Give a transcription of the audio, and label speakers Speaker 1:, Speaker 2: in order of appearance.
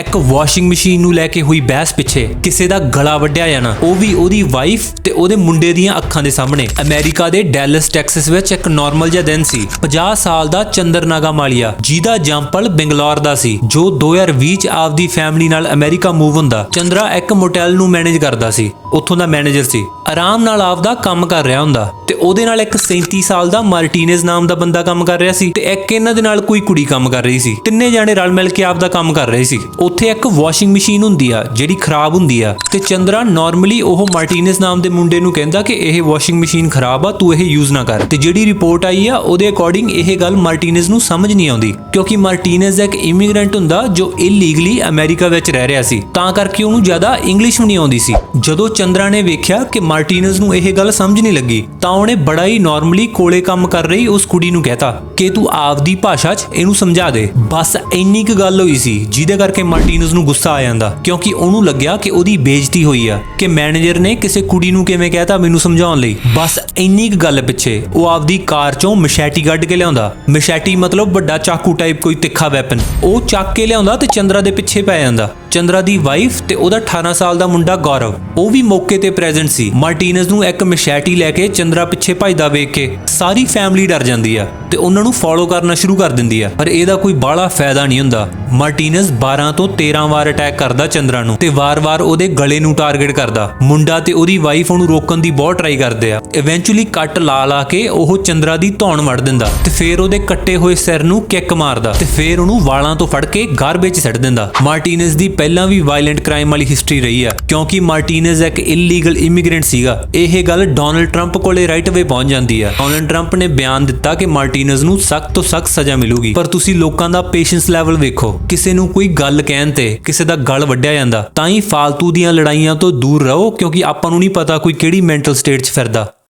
Speaker 1: ਇੱਕ washing machine ਨੂੰ ਲੈ ਕੇ ਹੋਈ ਬਹਿਸ ਪਿੱਛੇ ਕਿਸੇ ਦਾ ਗਲਾ ਵੱਢਿਆ ਜਾਣਾ। ਉਹ ਵੀ ਉਹਦੀ ਵਾਈਫ ਤੇ ਉਹਦੇ ਮੁੰਡੇ ਦੀਆਂ ਅੱਖਾਂ ਦੇ ਸਾਹਮਣੇ। ਅਮਰੀਕਾ ਦੇ ਡੈਲਸ, ਟੈਕਸਸ ਵਿੱਚ ਇੱਕ ਨਾਰਮਲ ਜਿਹਾ ਦਿਨ ਸੀ। 50 ਸਾਲ ਦਾ ਚੰਦਰਨਾਗਾ ਮਾਲੀਆ, ਜਿਹਦਾ ਜੰਪਲ ਬੰਗਲੌਰ ਦਾ ਸੀ, ਜੋ 2020 ਚ ਆਪਦੀ ਫੈਮਿਲੀ ਨਾਲ ਅਮਰੀਕਾ ਮੂਵ ਹੁੰਦਾ। ਚੰਦਰਾ ਇੱਕ ਮੋਟੈਲ ਨੂੰ ਮੈਨੇਜ ਕਰਦਾ ਸੀ। ਉੱਥੋਂ ਦਾ ਮੈਨੇਜਰ ਸੀ। ਆਰਾਮ ਨਾਲ ਆਪਦਾ ਕੰਮ ਕਰ ਰਿਹਾ ਹੁੰਦਾ ਤੇ ਉਹਦੇ ਨਾਲ ਇੱਕ 37 ਸਾਲ ਦਾ ਮਾਰਟੀਨੇਜ਼ ਨਾਮ ਦਾ ਬੰਦਾ ਕੰਮ ਕਰ ਰਿਹਾ ਸੀ ਤੇ ਇੱਕ ਇਹਨਾਂ ਦੇ ਨਾਲ ਕੋਈ ਕੁੜੀ ਕੰਮ ਕਰ ਰਹੀ ਸੀ। ਤਿੰਨੇ ਜਾਣੇ ਰਲ ਮਿਲ ਕੇ ਆਪਦਾ ਕੰਮ ਕਰ ਰਹੇ ਸੀ। ਉੱਥੇ ਇੱਕ ਵਾਸ਼ਿੰਗ ਮਸ਼ੀਨ ਹੁੰਦੀ ਆ, ਜਿਹੜੀ ਖਰਾਬ ਹੁੰਦੀ ਆ ਤੇ ਚੰਦਰਾ ਨਾਰਮਲੀ ਉਹ ਮਾਰਟੀਨੇਜ਼ ਨਾਮ ਦੇ ਮੁੰਡੇ ਨੂੰ ਕਹਿੰਦਾ ਕਿ ਇਹ ਵਾਸ਼ਿੰਗ ਮਸ਼ੀਨ ਖਰਾਬ ਆ, ਤੂੰ ਇਹ ਯੂਜ਼ ਨਾ ਕਰ। ਤੇ ਜਿਹੜੀ ਰਿਪੋਰਟ ਆਈ ਆ, ਉਹਦੇ ਅਕੋਰਡਿੰਗ ਇਹ ਗੱਲ ਮਾਰਟੀਨੇਜ਼ ਨੂੰ ਸਮਝ ਨਹੀਂ ਆਉਂਦੀ, ਕਿਉਂਕਿ ਮਾਰਟੀਨੇਜ਼ ਇੱਕ ਇਮੀਗ੍ਰੈਂਟ ਹੁੰਦਾ ਜੋ ਇਲੀਗਲੀ ਅਮਰੀਕਾ ਵਿੱਚ ਰਹਿ ਰਿਹਾ ਸੀ। ਤਾਂ ਕਰਕੇ ਉਹਨੂੰ ਜ਼ਿਆਦਾ ਇੰਗਲਿਸ਼ ਵੀ ਨਹੀਂ ਆਉਂਦੀ ਸੀ। ਜਦੋਂ ਚੰਦਰਾ ਨੇ ਵੇਖਿਆ ਕਿ ਮਾਰਟੀਨੇਜ਼ ਨੂੰ ਇਹ ਗੱਲ ਸਮਝ ਨਹੀਂ ਲੱਗੀ, ਤਾਂ ਉਹਨੇ ਬੜਾ ਹੀ ਨਾਰਮਲੀ ਕੋਲੇ ਕੰਮ ਕਰ ਰਹੀ ਉਸ ਕੁੜੀ ਨੂੰ ਕਹਿਤਾ, ਕਿ ਤੂੰ ਆਪਦੀ ਭਾਸ਼ਾ 'ਚ ਇਹਨੂੰ ਸਮਝਾ ਦੇ। ਬਸ ਇੰਨੀ ਕੁ ਗੱਲ ਹੋਈ ਸੀ, ਜਿਹਦੇ ਕਰਕੇ ਮਾਰਟੀਨੇਜ਼ ਨੂੰ ਗੁੱਸਾ ਆ ਜਾਂਦਾ, ਕਿਉਂਕਿ ਉਹਨੂੰ ਲੱਗਿਆ ਕਿ ਉਹਦੀ ਬੇਇੱਜ਼ਤੀ ਹੋਈ ਆ, ਕਿ ਮੈਨੇਜਰ ਨੇ ਕਿਸੇ ਕੁੜੀ ਨੂੰ ਕਿਵੇਂ ਕਹਿਤਾ ਮੈਨੂੰ ਸਮਝਾਉਣ ਲਈ। ਬਸ ਇੰਨੀ ਕੁ ਗੱਲ ਪਿੱਛੇ ਉਹ ਆਪਦੀ ਕਾਰ 'ਚੋਂ ਮਸ਼ੈਟੀ ਕੱਢ ਕੇ ਲਿਆਉਂਦਾ। ਮਸ਼ੈਟੀ ਮਤਲਬ ਵੱਡਾ ਚਾਕੂ ਟਾਈਪ ਕੋਈ ਤਿੱਖਾ ਵੈਪਨ ਉਹ ਚੱਕ ਕੇ ਲਿਆਉਂਦਾ ਤੇ ਚੰਦਰਾ ਦੇ ਪਿੱਛੇ ਪੈ ਜਾਂਦਾ। ਚੰਦਰਾ ਦੀ ਵਾਈਫ ਤੇ ਉਹਦਾ 18 ਸਾਲ ਦਾ ਮੁੰਡਾ ਗੌਰਵ। ਉਹ ਵੀ ਮੌਕੇ ਤੇ ਪ੍ਰੈਜ਼ੈਂਟ ਸੀ। ਮਾਰਟੀਨੇਜ਼ ਨੂੰ ਇੱਕ ਮਸ਼ੈਟੀ ਲੈ ਕੇ ਚੰਦਰਾ ਪਿੱਛੇ ਭੱਜਦਾ ਵੇਖ ਕੇ ਸਾਰੀ ਫੈਮਿਲੀ ਡਰ ਜਾਂਦੀ ਆ ਤੇ ਉਹਨਾਂ ਨੂੰ ਫੋਲੋ ਕਰਨਾ ਸ਼ੁਰੂ ਕਰ ਦਿੰਦੀ ਆ। ਪਰ ਇਹਦਾ ਕੋਈ ਬਾਹਲਾ ਫਾਇਦਾ ਨਹੀਂ ਹੁੰਦਾ। ਮਾਰਟੀਨੇਜ਼ 12 ਤੋਂ 13 ਵਾਰ ਅਟੈਕ ਕਰਦਾ ਚੰਦਰਾ ਨੂੰ ਤੇ ਵਾਰ-ਵਾਰ ਉਹਦੇ ਗਲੇ ਨੂੰ ਟਾਰਗੇਟ ਕਰਦਾ। ਮੁੰਡਾ ਤੇ ਉਹਦੀ ਵਾਈਫ ਉਹਨੂੰ ਰੋਕਣ ਦੀ ਬਹੁਤ ਟਰਾਈ ਕਰਦੇ ਆ। ਇਵੈਂਚੁਅਲੀ ਕੱਟ ਲਾ ਲਾ ਕੇ ਉਹ ਚੰਦਰਾ ਦੀ ਧੌਣ ਵੜ ਦਿੰਦਾ ਤੇ ਫੇਰ ਉਹਦੇ ਕੱਟੇ ਹੋਏ ਸਿਰ ਨੂੰ ਕਿੱਕ ਮਾਰਦਾ ਤੇ ਫੇਰ ਉਹਨੂੰ ਵਾਲਾਂ ਤੋਂ ਫੜ ਕੇ ਗਾਰਬੇਜ 'ਚ ਸੱਟ ਦਿੰਦਾ। ਮਾਰਟੀਨਸ ਦੀ ਪਹਿਲਾਂ ਵੀ ਵਾਇਲੈਂਟ ਕ੍ਰਾਈਮ ਵਾਲੀ ਹਿਸਟਰੀ ਰਹੀ ਆ, ਕਿਉਂਕਿ ਮਾਰਟੀਨੇਜ਼ ਇੱਕ ਇਲੀਗਲ ਇਮੀਗ੍ਰੈਂਟ ਸੀਗਾ। ਇਹ ਗੱਲ ਡੋਨਲਡ ਟਰੰਪ ਕੋਲੇ ਰਾਈਟ ਅਵੇ ਪਹੁੰਚ ਜਾਂਦੀ ਆ। ਡੋਨਲਡ ਟਰੰਪ ਨੇ ਬਿਆਨ ਦਿੱਤਾ ਕਿ ਮਾਰਟੀਨੇਜ਼ ਨੂੰ ਸਖਤ ਤੋਂ ਸਖਤ ਸਜ਼ਾ ਮਿਲੂਗੀ। ਪਰ ਤੁਸੀਂ ਲੋਕਾਂ ਦਾ ਪੇਸ਼ੈਂਸ ਲੈਵਲ ਵੇਖੋ। ਕਿਸੇ ਨੂੰ ਕੋਈ ਗੱਲ ਕਹਿਣ ਤੇ ਕਿਸੇ ਦਾ ਗਲ ਵੱਢਿਆ ਜਾਂਦਾ, ਤਾਂ ਹੀ ਫਾਲਤੂ ਦੀਆਂ ਲੜਾਈਆਂ ਤੋਂ ਦੂਰ ਰਹੋ, ਕਿਉਂਕਿ ਆਪਾਂ ਨੂੰ ਨਹੀਂ ਪਤਾ ਕੋਈ ਕਿਹੜੀ ਮੈਂਟਲ ਸਟੇਟ 'ਚ ਫਿਰਦਾ।